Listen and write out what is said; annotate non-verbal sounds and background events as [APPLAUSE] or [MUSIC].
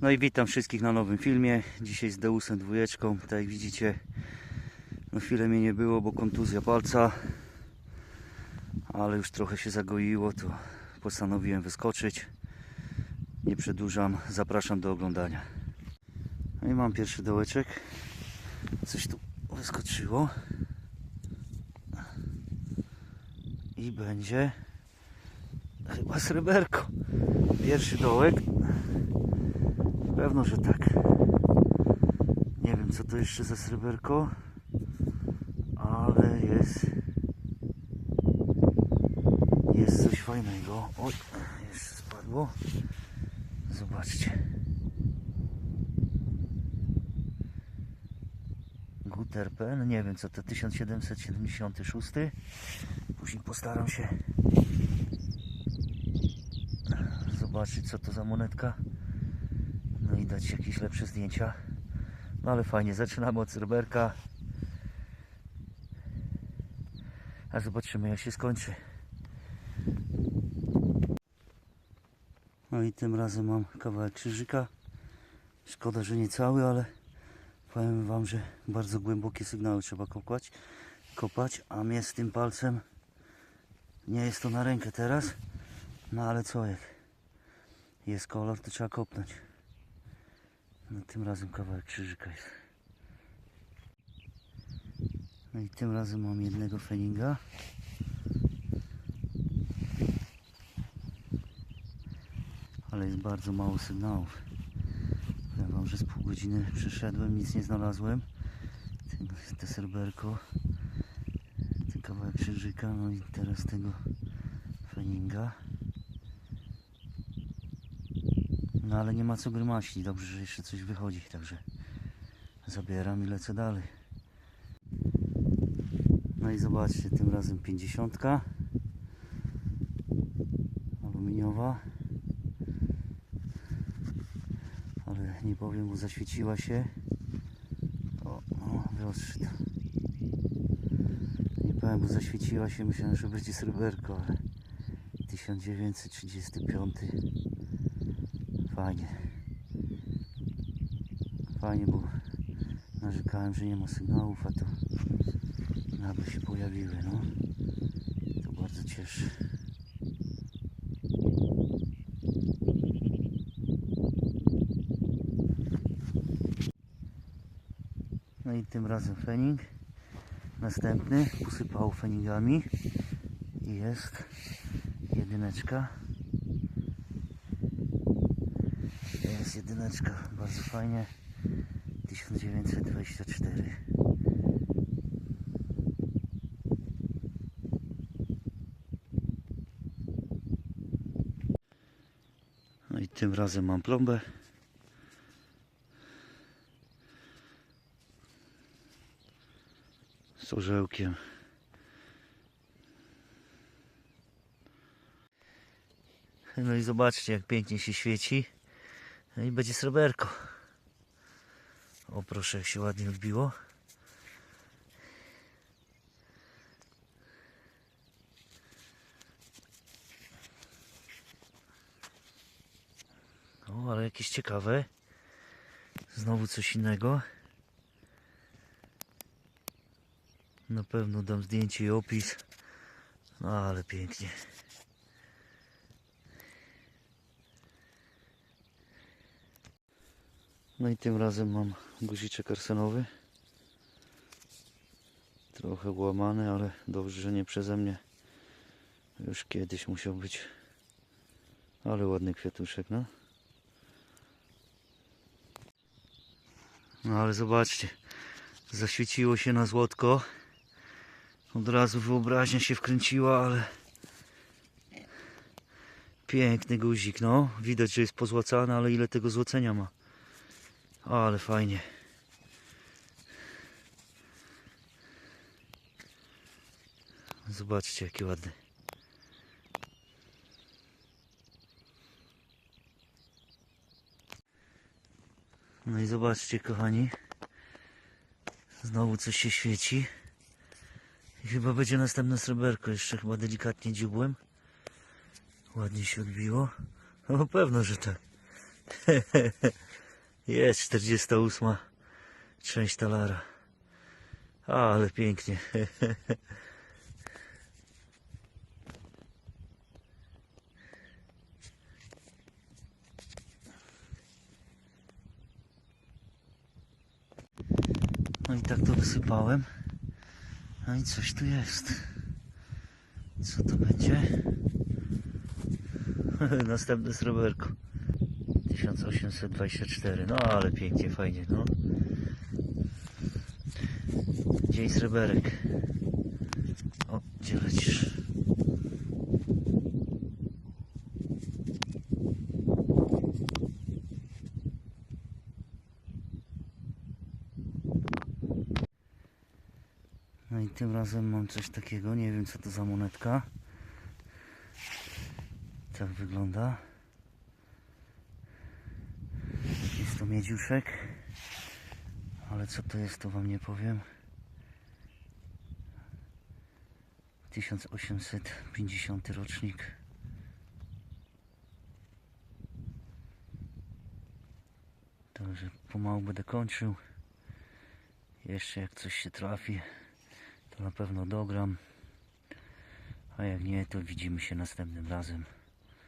No i witam wszystkich na nowym filmie. Dzisiaj z Deusem dwójeczką. Tak jak widzicie, no chwilę mnie nie było, bo kontuzja palca. Ale już trochę się zagoiło, to postanowiłem wyskoczyć. Nie przedłużam, zapraszam do oglądania. No i mam pierwszy dołeczek. Coś tu wyskoczyło. I będzie chyba sreberko. Pierwszy dołek. Pewno, że tak. Nie wiem co to jeszcze za sreberko, ale jest jest coś fajnego. Oj, jeszcze spadło. Zobaczcie. Guterpen, nie wiem co to 1776. Później postaram się zobaczyć co to za monetka. No i dać jakieś lepsze zdjęcia. No ale fajnie, zaczynamy od sreberka. A zobaczymy jak się skończy. No i tym razem mam kawałek krzyżyka. Szkoda, że nie cały, ale powiem Wam, że bardzo głębokie sygnały trzeba kopać, kopać, a mnie z tym palcem nie jest to na rękę teraz. No ale co jak jest kolor, to trzeba kopnąć. No tym razem kawałek krzyżyka jest. No i tym razem mam jednego feninga. Ale jest bardzo mało sygnałów. Powiem wam, że z pół godziny przeszedłem, nic nie znalazłem. Te serberko, ten kawałek krzyżyka, no i teraz tego feninga. No ale nie ma co grymasić, dobrze, że jeszcze coś wychodzi, także zabieram i lecę dalej. No i zobaczcie, tym razem 50 aluminiowa. Ale nie powiem, bo zaświeciła się. O, o wyostrzy to. Nie powiem, bo zaświeciła się, myślałem, że będzie sreberko, ale 1935 Fajnie. Fajnie, bo narzekałem, że nie ma sygnałów, a to nagle się pojawiły, no. To bardzo cieszy. No i tym razem fening. Następny posypał feningami i jest jedyneczka. Jest jedyneczka, bardzo fajnie. 1924. No i tym razem mam plombę. Z orzełkiem. No i zobaczcie jak pięknie się świeci. No i będzie sreberko. O proszę, jak się ładnie odbiło. O, ale jakieś ciekawe. Znowu coś innego. Na pewno dam zdjęcie i opis. No ale pięknie. No i tym razem mam guziczek arsenowy. Trochę łamany, ale dobrze, że nie przeze mnie. Już kiedyś musiał być. Ale ładny kwiatuszek, no. No ale zobaczcie. Zaświeciło się na złotko. Od razu wyobraźnia się wkręciła, ale piękny guzik, no. Widać, że jest pozłacany, ale ile tego złocenia ma. Ale fajnie. Zobaczcie, jaki ładny. No i zobaczcie, kochani. Znowu coś się świeci. I chyba będzie następne sreberko. Jeszcze chyba delikatnie dziubłem. Ładnie się odbiło. No pewno, że tak. [LAUGHS] Jest 48 część talara. Ale pięknie. No i tak to wysypałem. No i coś tu jest. Co to będzie? [LAUGHS] Następne sreberko. 1824. No ale pięknie, fajnie, no. Dzień sreberek. O, gdzie lecisz? No i tym razem mam coś takiego, nie wiem co to za monetka. Tak wygląda. Jest to miedziuszek. Ale co to jest, to wam nie powiem. 1850 rocznik. Także pomału będę kończył. Jeszcze jak coś się trafi, to na pewno dogram. A jak nie, to widzimy się następnym razem.